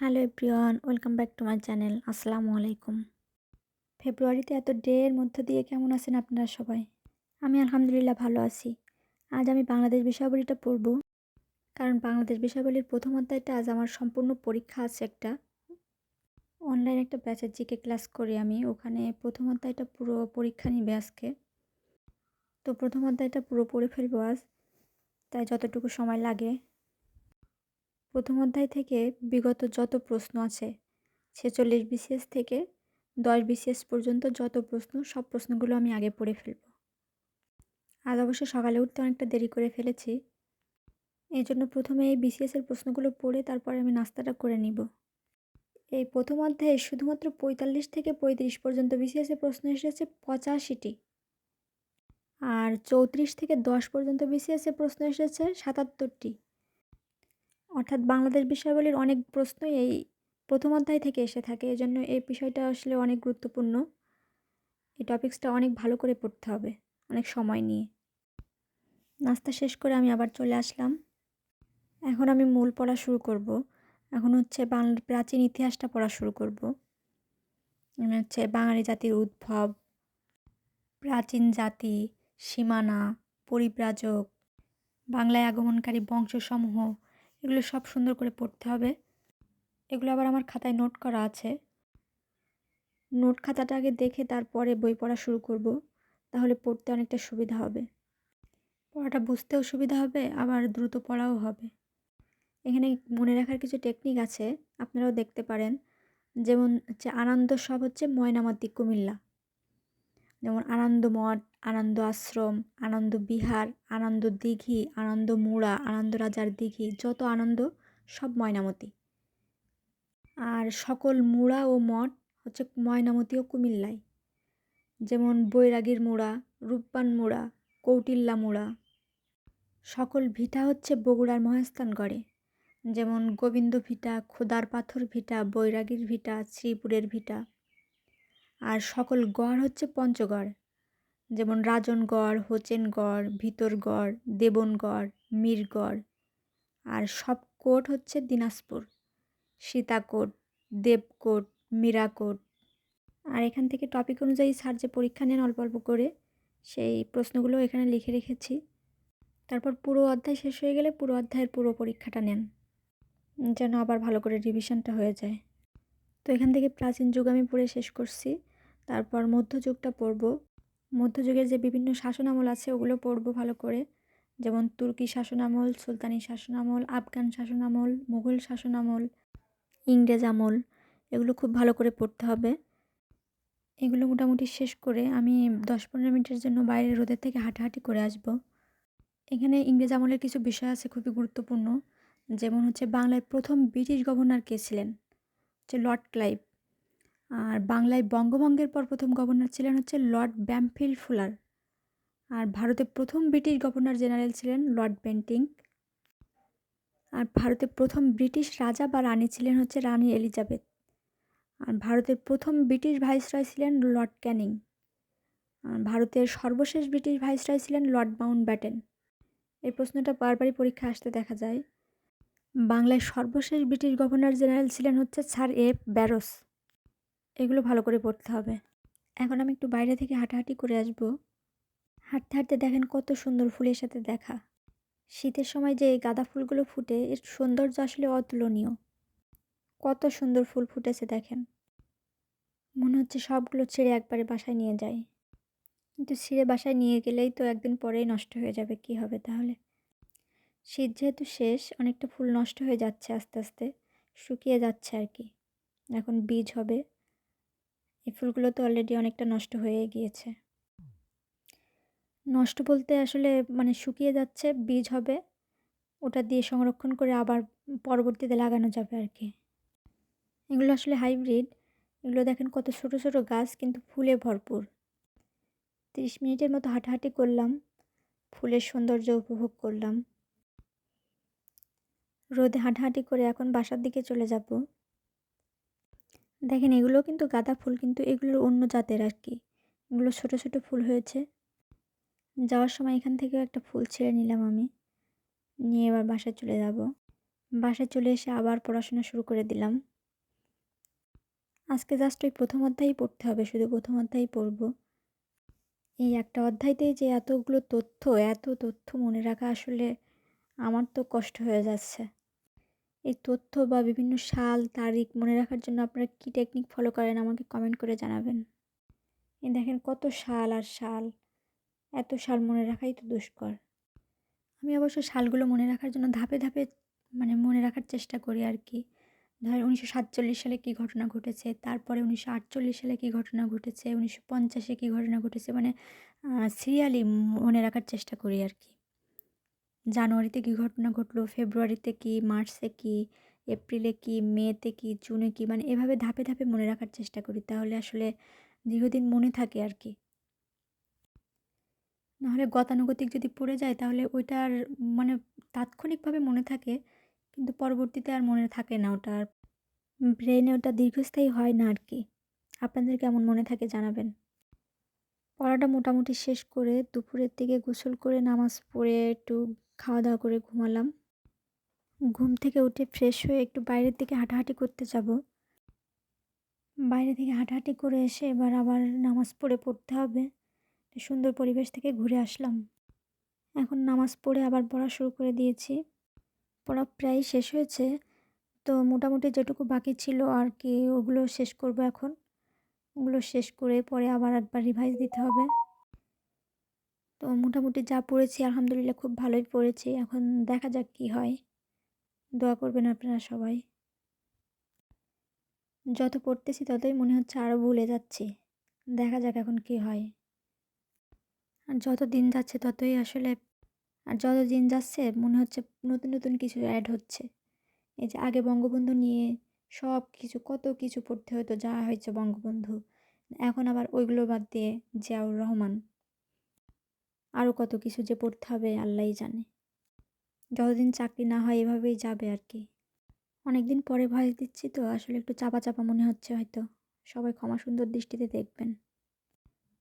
Hello everyone, welcome back to my channel. আসসালামু আলাইকুম। ফেব্রুয়ারিতে এত ডের মধ্য দিয়ে কেমন আছেন আপনারা সবাই? আমি আলহামদুলিল্লাহ ভালো আছি। আজ আমি বাংলাদেশ বিষয়াবলীটা পড়ব। কারণ বাংলাদেশ বিষয়াবলীর প্রথম অধ্যায়টা আজ আমার সম্পূর্ণ পরীক্ষা আছে একটা। অনলাইন একটা ব্যাচের জিকে ক্লাস করি আমি। ওখানে প্রথম অধ্যায়টা পুরো পরীক্ষা নিবে আজকে। তো প্রথম অধ্যায়টা পুরো পড়ে ফেলব আজ। তাই যতটুকু সময় লাগে প্রথম অধ্যায় থেকে বিগত যত প্রশ্ন আছে, ছেচল্লিশ বিসিএস থেকে দশ বিসিএস পর্যন্ত যত প্রশ্ন, সব প্রশ্নগুলো আমি আগে পড়ে ফেলব। আজ অবশ্য সকালে উঠতে অনেকটা দেরি করে ফেলেছি এই জন্য প্রথমে এই বিসিএসের প্রশ্নগুলো পড়ে তারপরে আমি নাস্তাটা করে নিব। এই প্রথম অধ্যায়ে শুধুমাত্র পঁয়তাল্লিশ থেকে পঁয়ত্রিশ পর্যন্ত বিসিএসের প্রশ্ন এসেছে পঁচাশিটি, আর চৌত্রিশ থেকে দশ পর্যন্ত বিসিএসের প্রশ্ন এসেছে সাতাত্তরটি। অর্থাৎ বাংলাদেশ বিষয়াবলীর অনেক প্রশ্নই এই প্রথম অধ্যায় থেকে এসে থাকে। এজন্য এই বিষয়টা আসলে অনেক গুরুত্বপূর্ণ। এই টপিক্সটা অনেক ভালো করে পড়তে হবে, অনেক সময় নিয়ে। নাস্তা শেষ করে আমি আবার চলে আসলাম। এখন আমি মূল পড়া শুরু করব। এখন হচ্ছে বাংলার প্রাচীন ইতিহাসটা পড়া শুরু করব। হচ্ছে বাঙালি জাতির উদ্ভব, প্রাচীন জাতি, সীমানা, পরিব্রাজক, বাংলায় আগমনকারী বংশসমূহ এগুলো সব সুন্দর করে পড়তে হবে। এগুলো আবার আমার খাতায় নোট করা আছে। নোট খাতাটা আগে দেখে তারপরে বই পড়া শুরু করব, তাহলে পড়তে অনেকটা সুবিধা হবে। পড়াটা বুঝতেও সুবিধা হবে, আবার দ্রুত পড়াও হবে। এখানে মনে রাখার কিছু টেকনিক আছে, আপনারাও দেখতে পারেন। যেমন হচ্ছে আনন্দ সব হচ্ছে ময়নামাতি কুমিল্লা। যেমন আনন্দ মঠ আনন্দ আশ্রম, আনন্দ বিহার, আনন্দ দিঘি, আনন্দ মুড়া, আনন্দ রাজার দিঘি, যত আনন্দ, সব ময়নামতি। আর সকল মুড়া ও মঠ হচ্ছে ময়নামতি ও কুমিল্লায় যেমন বৈরাগীর মুড়া, রূপবান মুড়া, কৌটিল্লা মুড়া। সকল ভিটা হচ্ছে বগুড়ার মহাস্থান মহাস্থানগড়ে যেমন গোবিন্দ ভিটা, খোদার পাথর ভিটা, বৈরাগীর ভিটা, শ্রীপুরের ভিটা। আর সকল গড় হচ্ছে পঞ্চগড়। যেমন রাজনগড় হোচেনগড় ভিতরগড় দেবনগড় মীরগড় আর সব কোট হচ্ছে দিনাজপুর। সীতাকোট, দেবকোট, মীরাকোট। আর এখান থেকে টপিক অনুযায়ী স্যার যে পরীক্ষা নেন অল্প অল্প করে, সেই প্রশ্নগুলো এখানে লিখে রেখেছি। তারপর পুরো অধ্যায় শেষ হয়ে গেলে পুরো অধ্যায়ের পুরো পরীক্ষাটা নেন। যেন আবার ভালো করে রিভিশনটা হয়ে যায়। তো এখান থেকে প্রাচীন যুগ আমি পড়ে শেষ করছি। তারপর মধ্যযুগটা পড়ব। মধ্যযুগের যে বিভিন্ন শাসনামল আছে, ওগুলো পড়ব ভালো করে। যেমন তুর্কি শাসনামল, সুলতানি শাসনামল, আফগান শাসনামল, মুঘল শাসনামল, ইংরেজ আমল, এগুলো খুব ভালো করে পড়তে হবে। এগুলো মোটামুটি শেষ করে আমি দশ পনেরো মিনিটের জন্য বাইরের রোদের থেকে হাঁটাহাঁটি করে আসব। এখানে ইংরেজ আমলের কিছু বিষয় আছে খুবই গুরুত্বপূর্ণ। যেমন হচ্ছে বাংলায় প্রথম ব্রিটিশ গভর্নর কে ছিলেন? হচ্ছে লর্ড ক্লাইভ। আর বাংলায় বঙ্গভঙ্গের পর প্রথম গভর্নর ছিলেন হচ্ছে লর্ড ব্যামফিল্ড ফুলার। আর ভারতে প্রথম ব্রিটিশ গভর্নর জেনারেল ছিলেন লর্ড বেন্টিং। আর ভারতে প্রথম ব্রিটিশ রাজা বা রানী ছিলেন হচ্ছে রানী এলিজাবেথ। আর ভারতের প্রথম ব্রিটিশ ভাইসরয় ছিলেন লর্ড ক্যানিং। আর ভারতের সর্বশেষ ব্রিটিশ ভাইসরয় ছিলেন লর্ড মাউন্ট ব্যাটেন এই প্রশ্নটা বারবারই পরীক্ষা আসতে দেখা যায়। বাংলায় সর্বশেষ ব্রিটিশ গভর্নর জেনারেল ছিলেন হচ্ছে স্যার এফ ব্যারোস। এগুলো ভালো করে পড়তে হবে। এখন আমি একটু বাইরে থেকে হাঁটাহাঁটি করে আসব। হাঁটতে হাঁটতে দেখেন কত সুন্দর ফুলের সাথে দেখা। শীতের সময় যে এই গাঁদা ফুলগুলো ফুটে, এর সৌন্দর্য আসলে অতুলনীয়। কত সুন্দর ফুল ফুটেছে দেখেন। মনে হচ্ছে সবগুলো ছেড়ে একবারে বাসায় নিয়ে যায়। কিন্তু ছিঁড়ে বাসায় নিয়ে গেলেই তো একদিন পরেই নষ্ট হয়ে যাবে, কি হবে তাহলে? শীত যেহেতু শেষ, অনেকটা ফুল নষ্ট হয়ে যাচ্ছে আস্তে আস্তে, শুকিয়ে যাচ্ছে আর কি। এখন বীজ হবে। এই ফুলগুলো তো অলরেডি অনেকটা নষ্ট হয়ে গিয়েছে। নষ্ট বলতে আসলে মানে শুকিয়ে যাচ্ছে, বীজ হবে। ওটা দিয়ে সংরক্ষণ করে আবার পরবর্তীতে লাগানো যাবে আর কি এগুলো আসলে হাইব্রিড এগুলো দেখেন কত ছোট ছোট গাছ, কিন্তু ফুলে ভরপুর। তিরিশ মিনিটের মতো হাঁটাহাঁটি করলাম। ফুলের সৌন্দর্য উপভোগ করলাম। রোদে হাঁটাহাঁটি করে এখন বাসার দিকে চলে যাব। দেখেন এগুলো কিন্তু গাঁদা ফুল, কিন্তু এগুলোর অন্য জাতের আর কি। এগুলো ছোট ছোট ফুল হয়েছে। যাওয়ার সময় এখান থেকেও একটা ফুল ছেড়ে নিলাম আমি। নিয়ে এবার বাসায় চলে যাব। বাসায় চলে এসে আবার পড়াশোনা শুরু করে দিলাম। আজকে জাস্ট ওই প্রথম অধ্যায়ই পড়তে হবে, শুধু প্রথম অধ্যায়ই পড়ব। এই একটা অধ্যায়তেই যে এতগুলো তথ্য, এত তথ্য মনে রাখা আসলে আমার তো কষ্ট হয়ে যাচ্ছে। এই তথ্য বা বিভিন্ন সাল, তারিখ মনে রাখার জন্য আপনারা কী টেকনিক ফলো করেন আমাকে কমেন্ট করে জানাবেন। এই দেখেন কত সাল আর সাল, এত সাল মনে রাখাই তো দুষ্কর। আমি অবশ্য সালগুলো মনে রাখার জন্য ধাপে ধাপে মানে মনে রাখার চেষ্টা করি আর কি। ধরেন উনিশশো সাতচল্লিশ সালে কী ঘটনা ঘটেছে, তারপরে উনিশশো আটচল্লিশ সালে কী ঘটনা ঘটেছে, উনিশশো পঞ্চাশে কী ঘটনা ঘটেছে মানে সিরিয়ালি মনে রাখার চেষ্টা করি আর কি। জানুয়ারিতে কী ঘটনা ঘটলো? ফেব্রুয়ারিতে কী? মার্চে কী? এপ্রিলে কী? মেতে কী? জুনে কী? মানে এভাবে ধাপে ধাপে মনে রাখার চেষ্টা করি। তাহলে আসলে দীর্ঘদিন মনে থাকে আর কি। নাহলে গতানুগতিক যদি পড়ে যায়, তাহলে ওইটার মানে তাৎক্ষণিকভাবে মনে থাকে, কিন্তু পরবর্তীতে আর মনে থাকে না ওটা আর ব্রেনে ওটা দীর্ঘস্থায়ী হয় না আর কি। আপনাদের কেমন মনে থাকে জানাবেন। পড়াটা মোটামুটি শেষ করে দুপুরের দিকে গোসল করে নামাজ পড়ে একটু খাওয়া দাওয়া করে ঘুমালাম। ঘুম থেকে উঠে ফ্রেশ হয়ে একটু বাইরের দিকে হাঁটাহাঁটি করতে যাব। বাইরে থেকে হাঁটাহাঁটি করে এসে এবার আবার নামাজ পড়ে পড়তে হবে। সুন্দর পরিবেশ থেকে ঘুরে আসলাম। এখন নামাজ পড়ে আবার পড়া শুরু করে দিয়েছি। পড়া প্রায় শেষ হয়েছে। তো মোটামুটি যেটুকু বাকি ছিল আর কি, ওগুলো শেষ করব এখন। ওগুলো শেষ করে পরে আবার একবার রিভাইজ দিতে হবে। তো মোটামুটি যা পড়েছি, আলহামদুলিল্লাহ খুব ভালোই পড়েছি। এখন দেখা যাক কি হয়। দোয়া করবেন আপনারা সবাই। যত পড়তেছি ততই মনে হচ্ছে আরও ভুলে যাচ্ছি। দেখা যাক এখন কি হয়। আর যত দিন যাচ্ছে ততই আসলে, আর যত দিন যাচ্ছে মনে হচ্ছে নতুন নতুন কিছু অ্যাড হচ্ছে। এই যে আগে বঙ্গবন্ধু নিয়ে সব কিছু, কত কিছু পড়তে হতো, যা হয়েছে বঙ্গবন্ধু। এখন আবার ওইগুলো বাদ দিয়ে জিয়াউর রহমান। আরও কত কিছু যে পড়তে হবে আল্লাহই জানে। যতদিন চাকরি না হয় এভাবেই যাবে আর কি। অনেক দিন পরে ভয়েস দিচ্ছি তো, আসলে একটু চাপা চাপা মনে হচ্ছে হয়তো। সবাই ক্ষমা সুন্দর দৃষ্টিতে দেখবেন।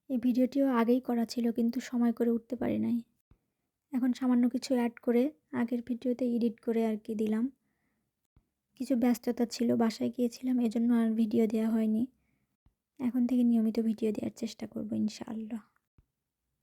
এই ভিডিওটিও আগেই করা ছিল কিন্তু সময় করে উঠতে পারি নাই। এখন সামান্য কিছু অ্যাড করে আগের ভিডিওতে এডিট করে আর কি দিলাম। কিছু ব্যস্ততা ছিল, বাসায় গিয়েছিলাম, এজন্য আর ভিডিও দেওয়া হয়নি। এখন থেকে নিয়মিত ভিডিও দেওয়ার চেষ্টা করব ইনশাআল্লাহ।